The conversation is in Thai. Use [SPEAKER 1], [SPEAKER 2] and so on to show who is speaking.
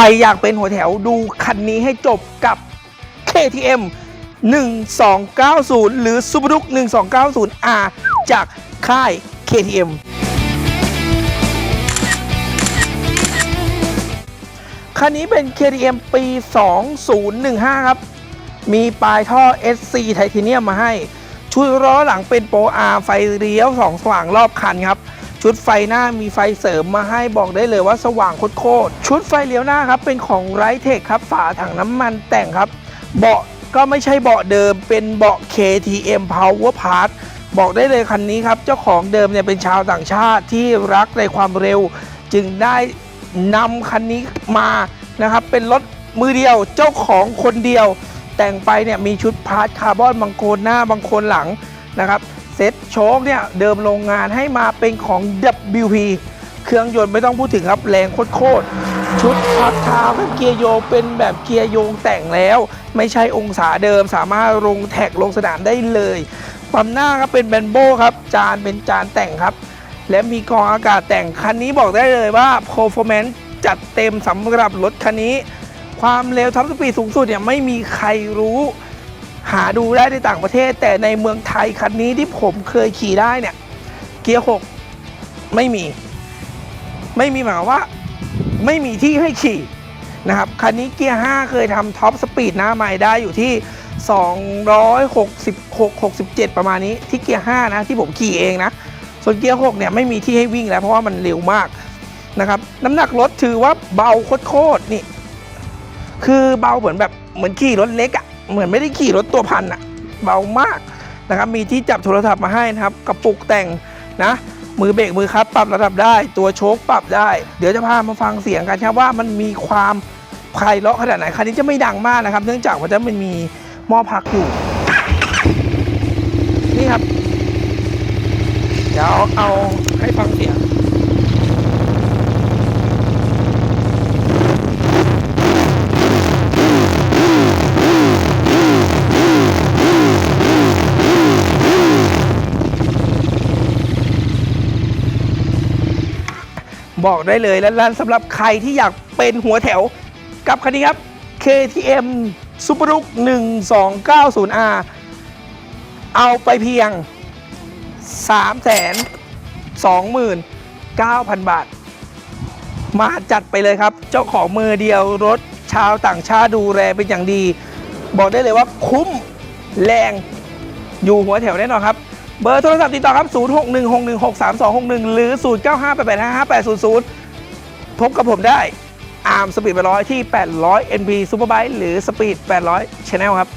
[SPEAKER 1] รอยากเป็นหัวแถวดูคันนี้ให้จบกับ KTM 1290 หรือ Subaru 1290R จากค่าย KTM คันนี้เป็น KTM ปี 2015 ครับ มีปลายท่อ SC ไทเทเนียมมาให้ ชุดล้อหลังเป็นโปรอาไฟเลี้ยวสองสว่างรอบคันครับ ชุดไฟหน้ามีไฟเสริมมาให้บอกได้เลยว่าสว่างโคตรชุดไฟเลี้ยวหน้าครับเป็นของไรเทคครับฝาถังน้ำมันแต่งครับ เบาะก็ไม่ใช่เบาะเดิมเป็นเบาะ KTM Power Part บอกได้เลยคันนี้ครับ เจ้าของเดิมเนี่ยเป็นชาวต่างชาติที่รักในความเร็ว จึงได้นำคันนี้มานะครับ เป็นรถมือเดียวเจ้าของคนเดียว แต่งไปเนี่ยมีชุดพาร์ทคาร์บอนบางโคนหน้าบางโคนหลังนะครับ เซ็ตโชคเนี่ยเดิมโรงงานให้มาเป็นของ WP เครื่องยนต์ไม่ต้องพูดถึงครับแรงโคตรชุดพักเท้าเกียร์โยงเป็นแบบเกียร์โยงแต่งแล้ว ไม่ใช่องศาเดิมสามารถลงแท็กลงสนามได้เลยปั๊มหน้าครับเป็นแบนโบครับ จานเป็นจานแต่งครับ และมีกองอากาศแต่งคันนี้บอกได้เลยว่า performance จัดเต็มสำหรับรถคันนี้ ความเร็วท็อปสปีดสูงสุดเนี่ยไม่มีใครรู้ หาดูได้ในต่างประเทศ แต่ในเมืองไทยคันนี้ที่ผมเคยขี่ได้เนี่ย เกียร์หกไม่มี ไม่มีหมายว่า ไม่มีที่ให้ขี่นะครับคันนี้เกียร์ 5 เคยทำท็อปสปีดหน้าใหม่ได้อยู่ที่ 266 67 ประมาณนี้ที่เกียร์ 5 นะที่ผมขี่เองนะ ส่วนเกียร์ 6 เนี่ยไม่มีที่ให้วิ่งแล้วเพราะว่ามันเร็วมากนะครับน้ำหนักรถถือว่าเบาโคตรๆนี่ คือเบาเหมือนแบบเหมือนขี่รถเล็กอะ่ะ เหมือนไม่ได้ขี่รถตัวพันอะ่ะเบามากนะครับ มีที่จับโทรศัพท์มาให้นะครับ กระปุกแต่งนะ มือเบรกมือคลัตช์ปรับระดับได้ ตัวโชคปรับได้ เดี๋ยวจะพามาฟังเสียงกันครับว่ามันมีความไพเราะขนาดไหน คันนี้จะไม่ดังมากนะครับ เนื่องจากว่าจะมันมีหม้อพักอยู่ นี่ครับ เดี๋ยวเอาให้ฟังเสียง บอกได้เลยและสำหรับใครที่อยากเป็นหัวแถว กับคันนี้ครับ KTM Subaru 1290R เอาไปเพียง 329,000 บาท มาจัดไปเลยครับ เจ้าของมือเดียวรถชาวต่างชาติดูแลเป็นอย่างดี บอกได้เลยว่าคุ้มแรงอยู่หัวแถวแน่นอนครับ เบอร์โทรศัพท์ติดต่อครับ 0616163261 หรือ 0958558800 พบกับผมได้อาร์มสปีด800 ที่ 800 NB Superbike หรือสปีด800 Channel ครับ